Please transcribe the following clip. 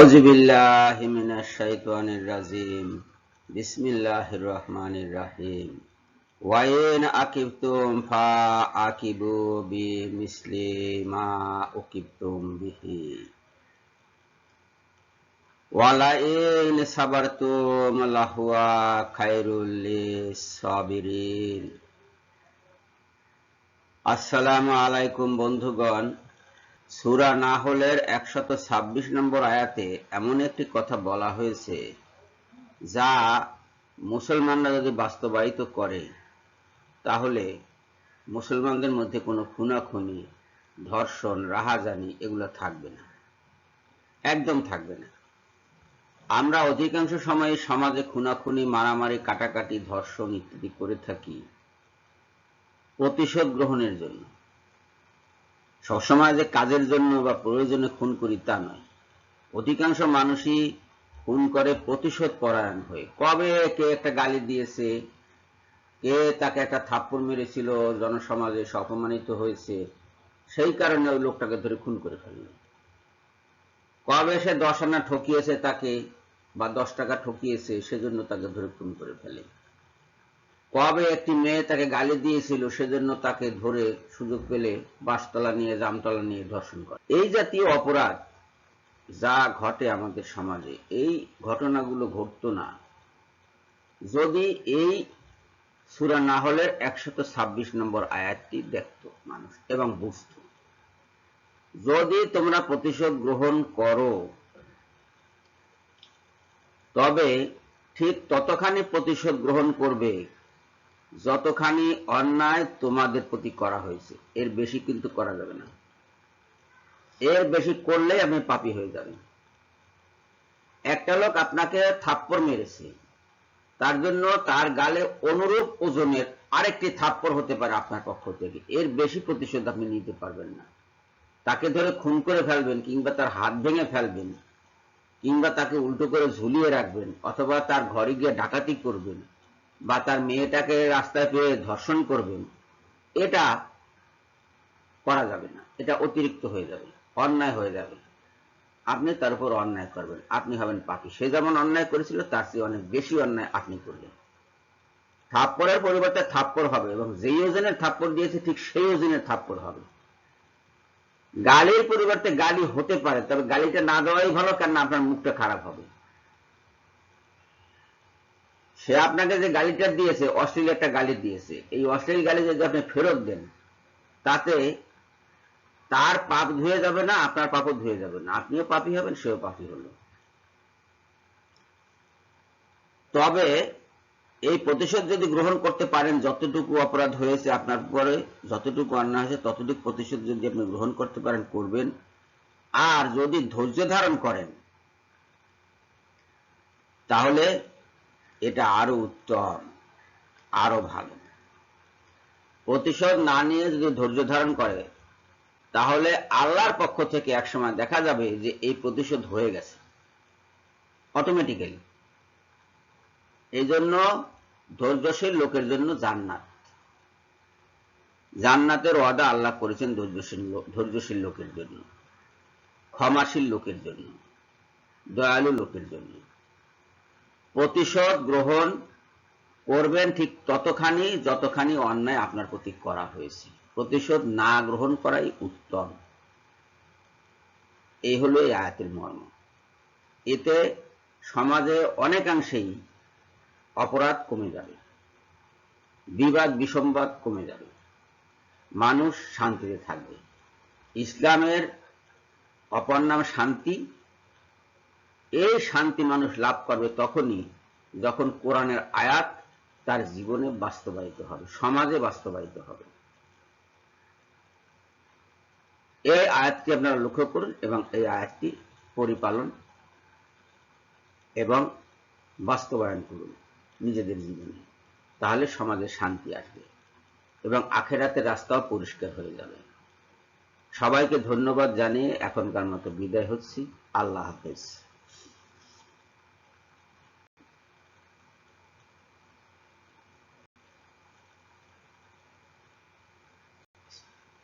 আউযু বিল্লাহি মিনাশ শাইতানির রাজিম বিসমিল্লাহির রহমানির রহিম ওয়াইন আকিবতুম ফা আকিবু বিমিসলি মা উকিবতুম বিহি ওয়ালাইন সাবারতুম লাহুয়া খায়রুল লিসাবিরিন আসসালামু আলাইকুম বন্ধুগণ সুরা নাহলের একশত ছাব্বিশ নম্বর আয়াতে এমন একটি কথা বলা হয়েছে, যা মুসলমানরা যদি বাস্তবায়িত করে, তাহলে মুসলমানদের মধ্যে কোনো খুনাখুনি, ধর্ষণ, রাহাজানি এগুলো থাকবে না, একদম থাকবে না। আমরা অধিকাংশ সময়ে সমাজে খুনাখুনি, মারামারি, কাটাকাটি, ধর্ষণ ইত্যাদি করে থাকি প্রতিশোধ গ্রহণের জন্য। সবসময় যে কাজের জন্য বা প্রয়োজনে খুন করি তা নয়। অধিকাংশ মানুষই খুন করে প্রতিশোধ পরায়ণ হয়ে। কবে কে একটা গালি দিয়েছে, কে তাকে একটা থাপ্পড় মেরেছিল, জনসমাজে অপমানিত হয়েছে, সেই কারণে ওই লোকটাকে ধরে খুন করে ফেলল। কবে সে দশ আনা ঠকিয়েছে তাকে বা দশ টাকা ঠকিয়েছে, সেজন্য তাকে ধরে খুন করে ফেলে। কবে একটি মেয়ে তাকে গালি দিয়েছিল সেজন্য তাকে ধরে সুযোগ পেলে বাসতলা নিয়ে, জামতলা নিয়ে ধর্ষণ করে। এই জাতীয় অপরাধ যা ঘটে আমাদের সমাজে, এই ঘটনাগুলো ঘটতো না। যদি এই সুরা না হলে একশত ছাব্বিশ নম্বর আয়াতটি দেখত মানুষ এবং বুঝত। যদি তোমরা প্রতিশোধ গ্রহণ করো, তবে ঠিক ততখানি প্রতিশোধ গ্রহণ করবে যতখানি অন্যায় তোমাদের প্রতি করা হয়েছে, এর বেশি কিন্তু করা যাবে না। এর বেশি করলেই আপনি পাপি হয়ে যাবেন। একটা লোক আপনাকে থাপ্পড় মেরেছে, তার জন্য তার গালে অনুরূপ ওজনের আরেকটি থাপ্পড় হতে পারে আপনার পক্ষ থেকে। এর বেশি প্রতিশোধ আপনি নিতে পারবেন না। তাকে ধরে খুন করে ফেলবেন কিংবা তার হাত ভেঙে ফেলবেন কিংবা তাকে উল্টো করে ঝুলিয়ে রাখবেন অথবা তার ঘরে গিয়ে ডাকাতি করবেন। বা তার মেয়েটাকে রাস্তায় পেয়ে ধর্ষণ করবেন এটা করা যাবে না। এটা অতিরিক্ত হয়ে যাবে, অন্যায় হয়ে যাবে। আপনি তার উপর অন্যায় করবেন, আপনি হবেন পাপি। সে যেমন অন্যায় করেছিল, তার চেয়ে অনেক বেশি অন্যায় আপনি করলেন থাপ্পড়ের পরিবর্তে থাপ্পড় হবে এবং যেই ওজনের থাপ্পড় দিয়েছে, ঠিক সেই ওজনের থাপ্পড় হবে। গালির পরিবর্তে গালি হতে পারে, তবে গালিটা না দেওয়াই ভালো কেন আপনার মুখটা খারাপ হবে। সে আপনাকে যে গালিটা দিয়েছে, অশ্লীল একটা গালি দিয়েছে, এই অশ্লীল গালি যদি আপনি ফেরত দেন, তাতে তার পাপ ধুয়ে যাবে না, আপনার পাপও ধুয়ে যাবে না। আপনিও পাপি হবেন, সেও পাপি হল। তবে এই প্রতিশোধ যদি গ্রহণ করতে পারেন, যতটুকু অপরাধ হয়েছে আপনার পরে যতটুকু অন্যায় হয়েছে, ততটুকু প্রতিশোধ যদি আপনি গ্রহণ করতে পারেন, করবেন। আর যদি ধৈর্য ধারণ করেন, তাহলে এটা আরও উত্তম, আরও ভালো। প্রতিশোধ না নিয়ে যদি ধৈর্য ধারণ করে, তাহলে আল্লাহর পক্ষ থেকে একসময় দেখা যাবে যে এই প্রতিশোধ হয়ে গেছে। অটোমেটিক্যালি এই জন্য ধৈর্যশীল লোকের জন্য জান্নাত। জান্নাতের ওয়াদা আল্লাহ করেছেন ধৈর্যশীল ধৈর্যশীল লোকের জন্য, ক্ষমাশীল লোকের জন্য, দয়ালু লোকের জন্য। প্রতিশোধ গ্রহণ করবেন ঠিক ততখানি যতখানি অন্যায় আপনার প্রতি করা হয়েছে। প্রতিশোধ না গ্রহণ করাই উত্তম। এই হলো এই আয়াতের মর্ম। এতে সমাজে অনেকাংশেই অপরাধ কমে যাবে, বিবাদ, বিসম্বাদ কমে যাবে, মানুষ শান্তিতে থাকবে। ইসলামের অপর নাম শান্তি এই শান্তি মানুষ লাভ করবে তখনই যখন কোরআনের আয়াত তার জীবনে বাস্তবায়িত হবে, সমাজে বাস্তবায়িত হবে। এই আয়াতটি আপনারা লক্ষ্য করুন এবং এই আয়াতটি পরিপালন এবং বাস্তবায়ন করুন নিজেদের জীবনে। তাহলে সমাজে শান্তি আসবে এবং আখেরাতের রাস্তাও পরিষ্কার হয়ে যাবে। সবাইকে ধন্যবাদ জানিয়ে এখনকার মতো বিদায় হচ্ছি। আল্লাহ হাফেজ।